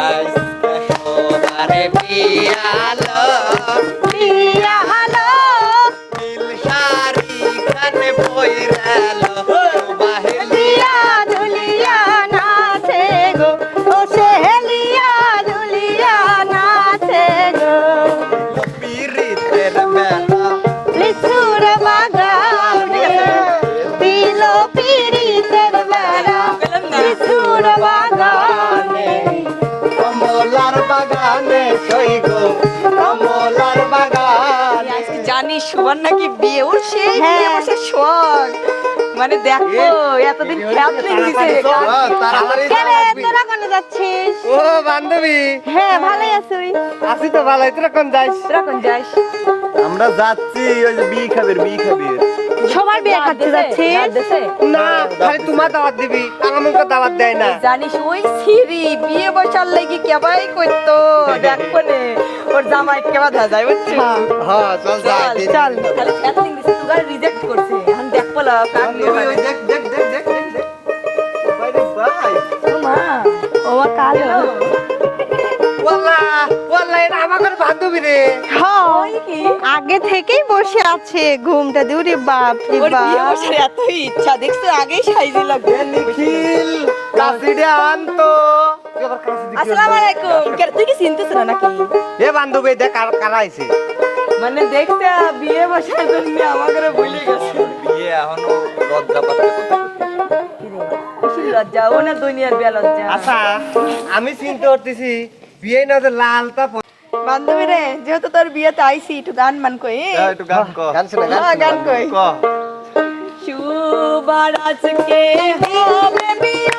আজকে সবারে বিয়ালো নাকি বিয়ে? ওর সেই হ্যাঁ। বিয়ে বসে শখ। মানে দেখো এতদিন দিছে তোরা কোনে যাচ্ছিস? ও বান্ধবী। হ্যাঁ ভালোই আছি আছি তো ভালোই। তোরা কোন যাইস? তোরা কোন যাস আমরা যাচ্ছি ওই যে বি খাবির বি খাবির সবার বিয়ে দেশে না খালি তোমার দাওয়াত দিবি আমাকে দাওয়াত দেয় না। জানিস ওই সিরি বিয়ে বসার লাগি কেবাই করতো? দেখো নে। ওর জামাই কেবা ধা যায় বুঝছ হ্যাঁ। চল চল চল। দিছে তুই রিজেক্ট করছে। এখন দেখ ওই দেখ দেখ দেখ দেখ বাইরে মা ও কালো। কি? আগে থেকেই বসে আছে ঘুমটা দূরে বাপ রে ওর বিয়ে বাপ। এত ইচ্ছা দেখছ? আগেই সাইজে লাগবে নিখিল কাশিডে আনতো। আসসালামু আলাইকুম। কে তুই কি চিনতেছ না নাকি? এ বান্ধবী দেখ কার কারা আইছে। মানে দেখতে বিয়ে বসার জন্য আমাকে গেছে। বিয়ে এখনও লজ্জা পাচ্ছে লজ্জা? ও না দুনিয়ার বিয়া লজ্জা। আচ্ছা আমি চিন্তা করতেছি বিয়ে না যে লালটা বান্ধবী রে যেহেতু তোর বিয়েতে আইছি একটু গান মান কই? হ্যাঁ, একটু গান কর। গান শোনা গান হ্যাঁ, কই। ক? শুবার আজকে হবে বিয়া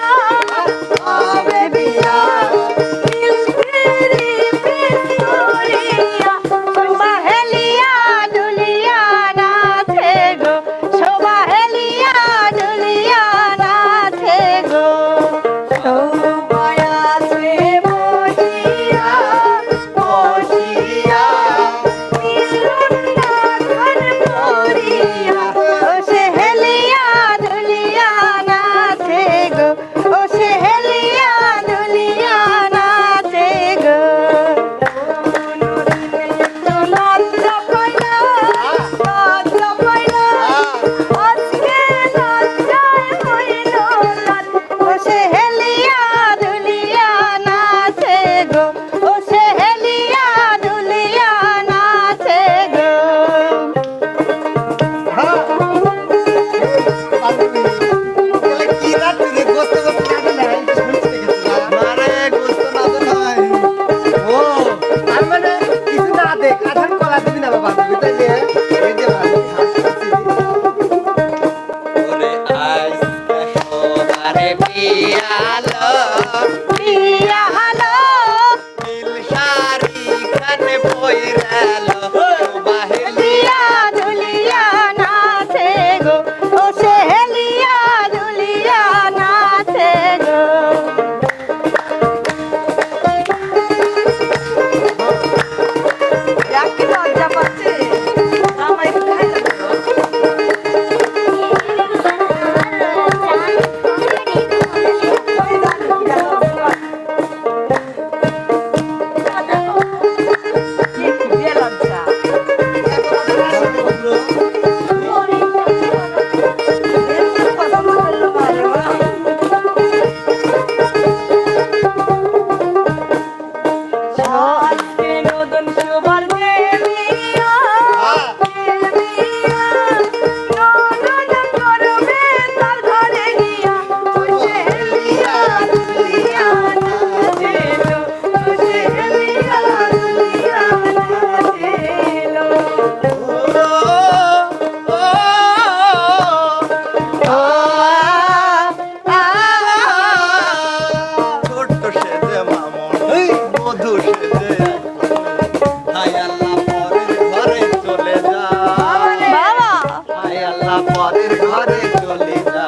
পরের ঘরে চলে যা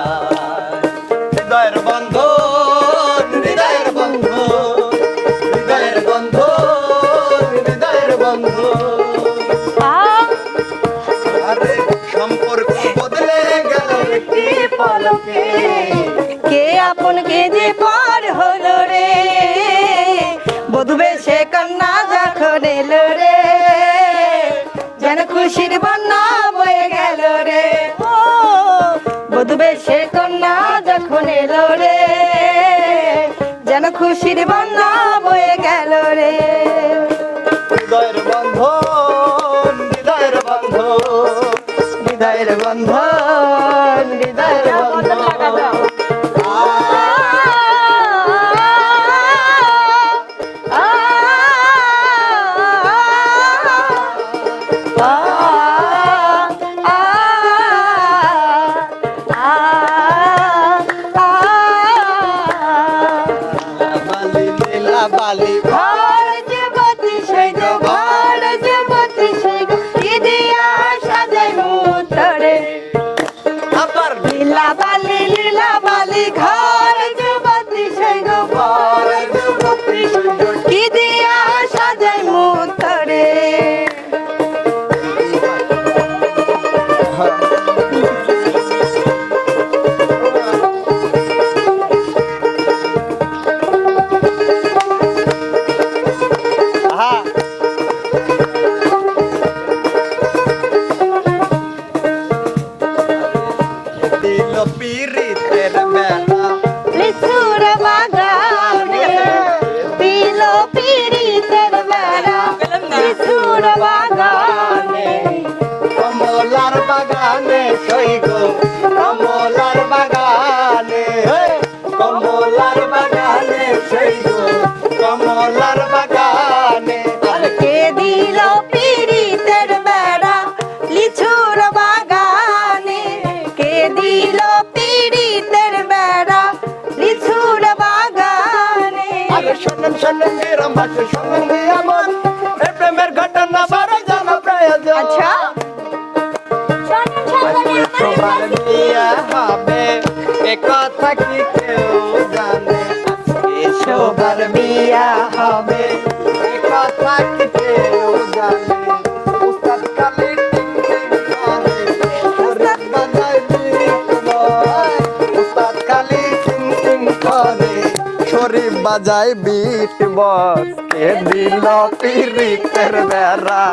হৃদয়ের বন্ধ হৃদয়ের বন্ধ হৃদয়ের বন্ধ হৃদয়ের বন্ধ আরে সম্পর্ক বদলে গেল একটি পলকে। কে আপন কে যে পর হলো রে? কন্যা যখন এলো রে? যেন খুশির বন্যা বয়ে গেল এলো রে যেন খুশির বন্যা বয়ে বাগানে সৈগ কমলার বাগানে। কমলার বাগানে সৈগ কমলার বাগানে। আর কে দিল পিরিতের বেড়া লিচুর বাগানে? কে দিল পিরিতের বেড়া লিচুর বাগানে? আরে শোনেন শোনেন এরম ভাষা শোনেন। কি কেউ জানে? সবার বিয়ে হবে। কথা কি কেউ জানে? উস্তাদ করে শরীর বাজায় বিট বস। কে দিল পিরিতের বেড়া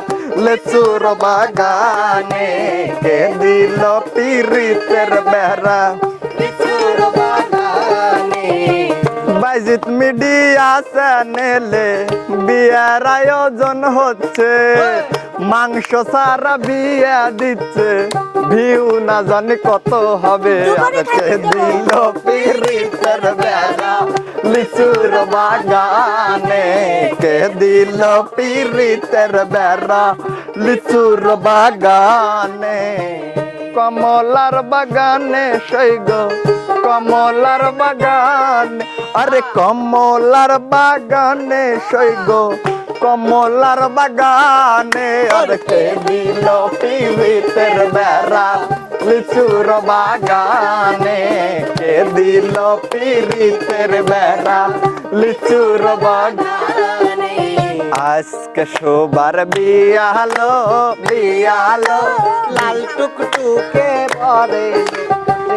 লেচুর বাগানে? কে দিল পিরিতের বেড়া বাইজিত মিডিয়া চ্যানেলে বিয়ার আয়োজন হচ্ছে। মাংস সারা বিয়া দিচ্ছে। ভিউ না জানি কত হবে। আজকে দিল পিরিতের বেড়া লিচুর বাগানে কে দিল পিরিতের বেড়া লিচুর বাগানে কমলার বাগানে সৈগ কমলার বাগানে। আরে কমলার বাগানে সৈগ কমলার বাগানে। আর কে দিল পিরিতের বেড়া লিচুর বাগানে? কে দিল পিরিতের বেড়া লিচুর বাগানে? আজকে শোবার বিয়ালো বিয়ালো লাল টুকটুকে পরে।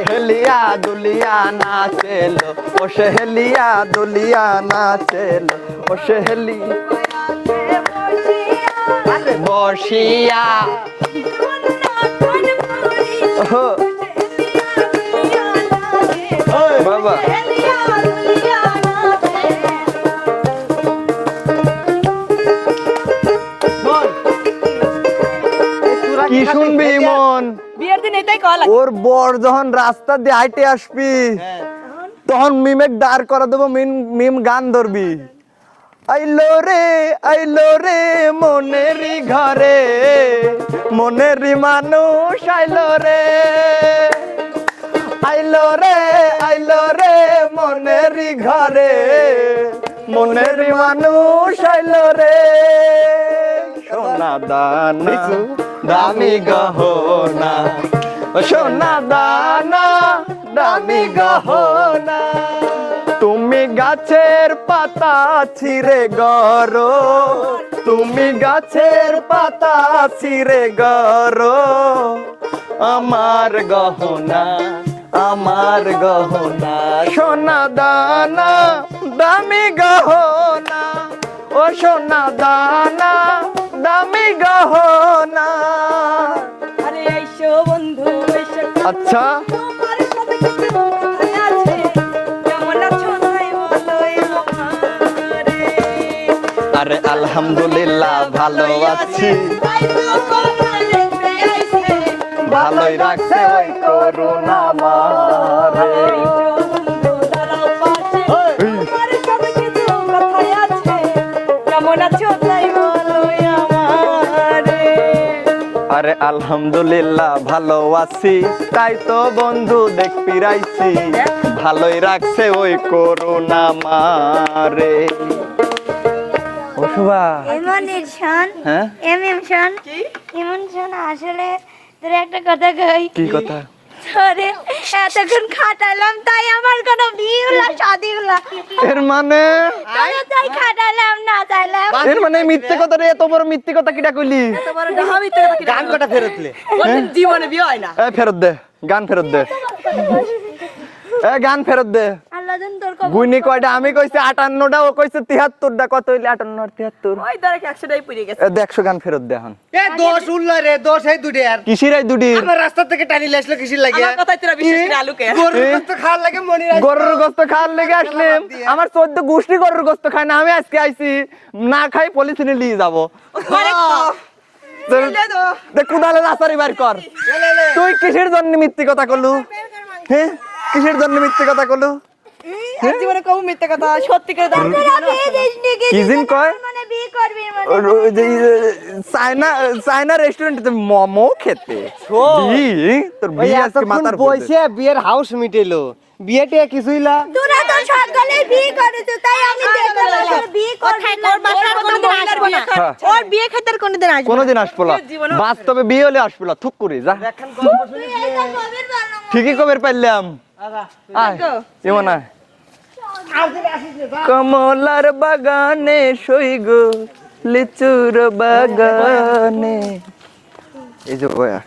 হেলিয়া দুলিয়া নাচেলো ও সেহেলিয়া দুলিয়া নাচেলো ও আরে বসিয়া। ও, ওর বর যখন রাস্তা দিয়ে হাইটে আসবি তখন মিমেক দাঁড় করা দেবো মিম মিম গান ধরবি। আইলো রে আইলো রে মনেরই ঘরে মনেরই মানুষ আইলো রে। আইলো রে আইলো রে মনেরই ঘরে মনেরই মানুষ আইলো রে। সোনা দানা দামি গহনা সোনা দানা দামি গহনা। তুমি গাছের পাতা ছিঁড়ে গরো। তুমি গাছের পাতা ছিঁড়ে গরো। আমার গহনা আমার গহনা। সোনা দানা দামি গহনা। ও সোনা দানা দামি গহনা। আমারে আরে আলহামদুলিল্লাহ ভালো আছি। ভালোই রাখছে ওই করুণা মারে আরে আলহামদুলিল্লাহ ভালো আছি। তাই তো বন্ধু দেখ পিরাইছি ভালোই রাখছে ওই করুণা মারে। অশুভা। শুভা এমন শান হ্যাঁ? এম এম কি? এমন শান আসলে তোর একটা কথা কই। কি কথা? তোরে এতক্ষণ খাটালাম তাই আমার কোনো বিয়ে হলো শাদি হলো। এর মানে? তাই খাটালাম না চাইলাম এর মানে মিথ্যে কথা রে এত বড় মিথ্যে কথা কিটা কইলি? তোমার গাহাবি তো গান কটা ফেরতলে কোনদিন জীবনে বিয়ে হয় না। এ ফেরত দে গান ফেরত দে। এ গান ফেরত দে। আল্লাহ জান গুইনি কয়টা? আমি কইছি আটান্নটা ও কইছে তিয়াত্তরটা। কত হইলে আটান্ন আর তিয়াত্তর? ওই ধরে একশোটাই পুড়ে গেছে। এ দেখশো গান ফেরত দে এখন। এ দোষ উল্লা রে দোষ এই দুটে আর। কিসির এই দুটি আমার রাস্তা থেকে টানি লেসলো কিসির লাগে? আমার কথাই তোরা বিশ্বাস করে আলুকে। গরুর গোস্ত খাওয়ার লাগে মনে রাখ গরুর গোস্ত খাওয়ার লেগে আসলাম। আমার চোদ্দ গোষ্ঠী গরুর গোস্ত খায় না আমি আজকে আইছি না খাই পলিথিনে নিয়ে যাব। কুদালে রাস্তারি বার কর। তুই কিসের জন্য মিথ্যে কথা করলু হ্যাঁ? কিসের জন্য মিথ্যে কথা করলু জীবনে কবু মিথ্যে কথা সত্যি করে দাও। নি কি দিন কয়? মানে মানে চায়না চায়না রেস্টুরেন্টে মোমো খেতে। তোর বিয়ে আজকে মাথার উপর বিয়ের হাউস মিটেলো বিয়েতে কিছুই না তোরা তো সকালে বিয়ে করেছ তাই আমি দেখলাম তোর বিয়ে করবি না। হ্যাঁ। ওর বিয়ে খাতার কোনোদিন আসবে কোনোদিন আসব না। বাস্তবে বিয়ে হলে আসব না থুক করি যা। ঠিকই কবের পাইলাম এমন আয়। কমলার বাগানে সইগ লিচুর বাগানে। এই যে বয়া।